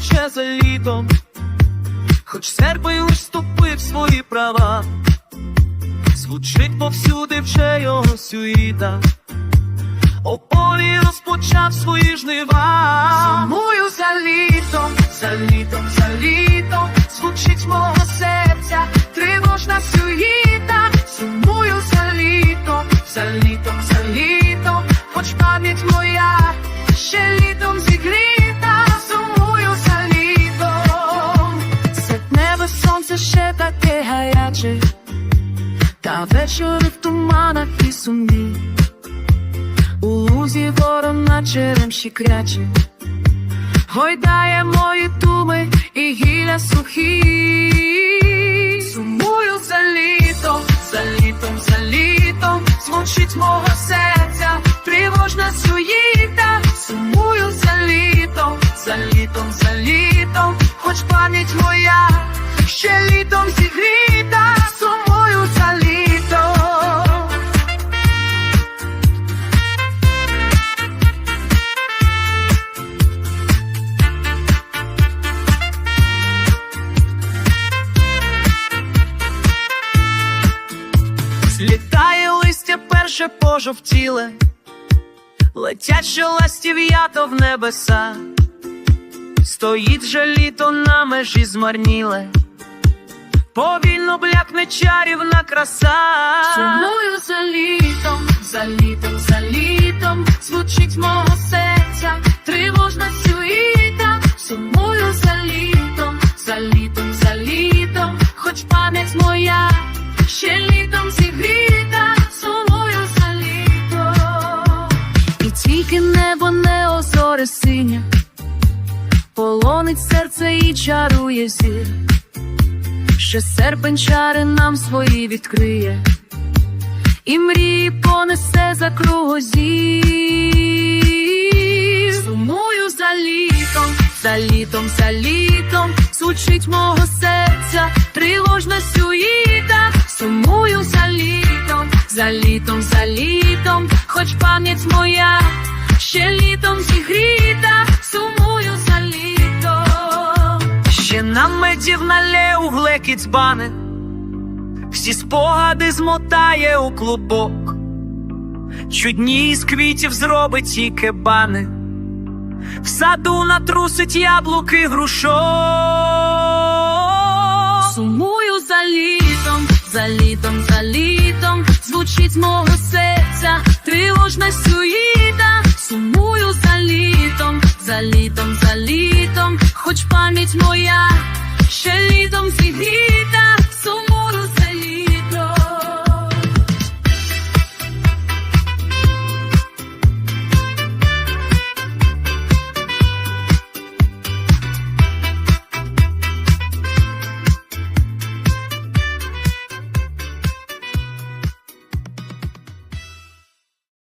тече за літом, хоч серпень уступив свої права, звучить повсюди вже його сюїта. У полі розпочав свої жнива. Сумую за літом, за літом, за літом, вечори в туманах і сумні. У лузі ворона черемші кряче, гойдає мої туми і гілля сухі. Сумую за літом, за літом, за літом, звучить мого серця, Злітає листя перше пожовтіле, летять щоласті в'ято в небеса, стоїть же літо на межі змарніле, повільно блякне чарівна краса. Сумую за літом, за літом, за літом, звучить мого серця, тривожна сюїта, сумую за літом, за літом, за літом, хоч пам'ять моя ще літом зігріта, сумую за літом. І тільки небо не озоре синє, полонить серце і чарує зір, ще серпень чари нам свої відкриє, і мрії понесе за кругозір. Сумую за літом, за літом, за літом, звучить мого серця, тривожна сюїта, сумую за літом, за літом, за літом, хоч пам'ять моя ще літом зігріта, сумую за літом. Ще нам медів налє у глекіт збане, всі спогади змотає у клубок, чудні з квітів зробить і кебани. В саду натрусить яблуки грушок. Сумую за літом, за літом, за літом, звучить мого серця, тривожна сюїта. Сумую